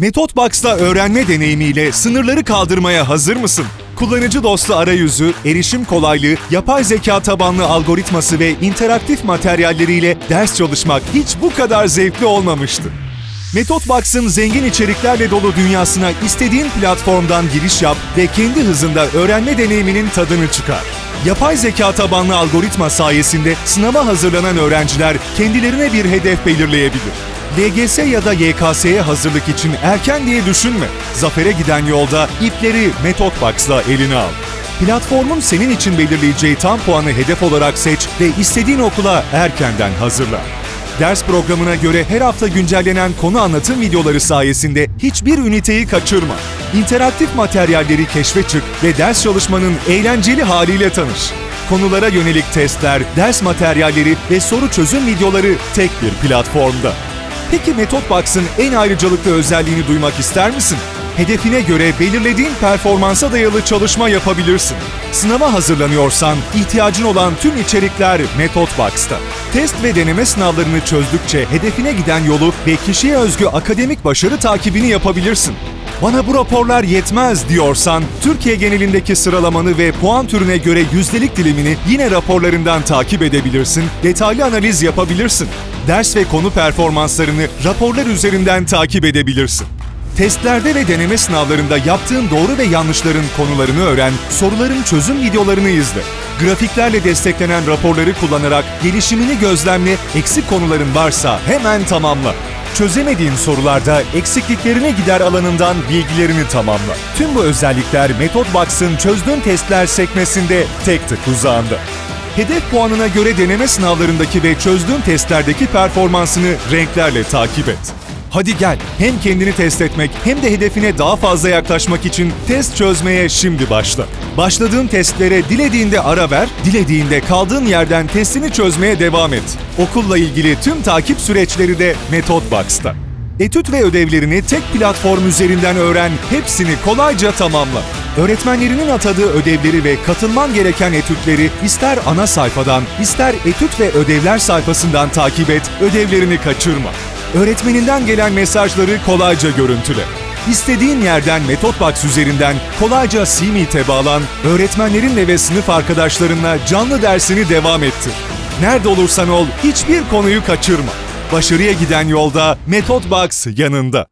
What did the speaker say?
Metotbox'ta öğrenme deneyimiyle sınırları kaldırmaya hazır mısın? Kullanıcı dostu arayüzü, erişim kolaylığı, yapay zeka tabanlı algoritması ve interaktif materyalleriyle ders çalışmak hiç bu kadar zevkli olmamıştı. Metotbox'ın zengin içeriklerle dolu dünyasına istediğin platformdan giriş yap ve kendi hızında öğrenme deneyiminin tadını çıkar. Yapay zeka tabanlı algoritma sayesinde sınava hazırlanan öğrenciler kendilerine bir hedef belirleyebilir. LGS ya da YKS'ye hazırlık için erken diye düşünme. Zafere giden yolda ipleri Metotbox'la eline al. Platformun senin için belirleyeceği tam puanı hedef olarak seç ve istediğin okula erkenden hazırla. Ders programına göre her hafta güncellenen konu anlatım videoları sayesinde hiçbir üniteyi kaçırma. İnteraktif materyalleri keşfe çık ve ders çalışmanın eğlenceli haliyle tanış. Konulara yönelik testler, ders materyalleri ve soru çözüm videoları tek bir platformda. Peki Metotbox'ın en ayrıcalıklı özelliğini duymak ister misin? Hedefine göre belirlediğin performansa dayalı çalışma yapabilirsin. Sınava hazırlanıyorsan ihtiyacın olan tüm içerikler Metotbox'ta. Test ve deneme sınavlarını çözdükçe hedefine giden yolu ve kişiye özgü akademik başarı takibini yapabilirsin. Bana bu raporlar yetmez diyorsan, Türkiye genelindeki sıralamanı ve puan türüne göre yüzdelik dilimini yine raporlarından takip edebilirsin, detaylı analiz yapabilirsin. Ders ve konu performanslarını raporlar üzerinden takip edebilirsin. Testlerde ve deneme sınavlarında yaptığın doğru ve yanlışların konularını öğren, soruların çözüm videolarını izle. Grafiklerle desteklenen raporları kullanarak gelişimini gözlemle, eksik konuların varsa hemen tamamla. Çözemediğin sorularda eksikliklerine gider alanından bilgilerini tamamla. Tüm bu özellikler Metodbox'ın çözdüğün testler sekmesinde tek tık uzağında. Hedef puanına göre deneme sınavlarındaki ve çözdüğün testlerdeki performansını renklerle takip et. Hadi gel, hem kendini test etmek hem de hedefine daha fazla yaklaşmak için test çözmeye şimdi başla. Başladığın testlere dilediğinde ara ver, dilediğinde kaldığın yerden testini çözmeye devam et. Okulla ilgili tüm takip süreçleri de Metodbox'ta. Etüt ve ödevlerini tek platform üzerinden öğren, hepsini kolayca tamamla. Öğretmenlerinin atadığı ödevleri ve katılman gereken etütleri ister ana sayfadan, ister etüt ve ödevler sayfasından takip et, ödevlerini kaçırma. Öğretmeninden gelen mesajları kolayca görüntüle. İstediğin yerden Metotbox üzerinden kolayca CMeet'e bağlan, öğretmenlerinle ve sınıf arkadaşlarınla canlı dersini devam ettir. Nerede olursan ol, hiçbir konuyu kaçırma. Başarıya giden yolda Metotbox yanında.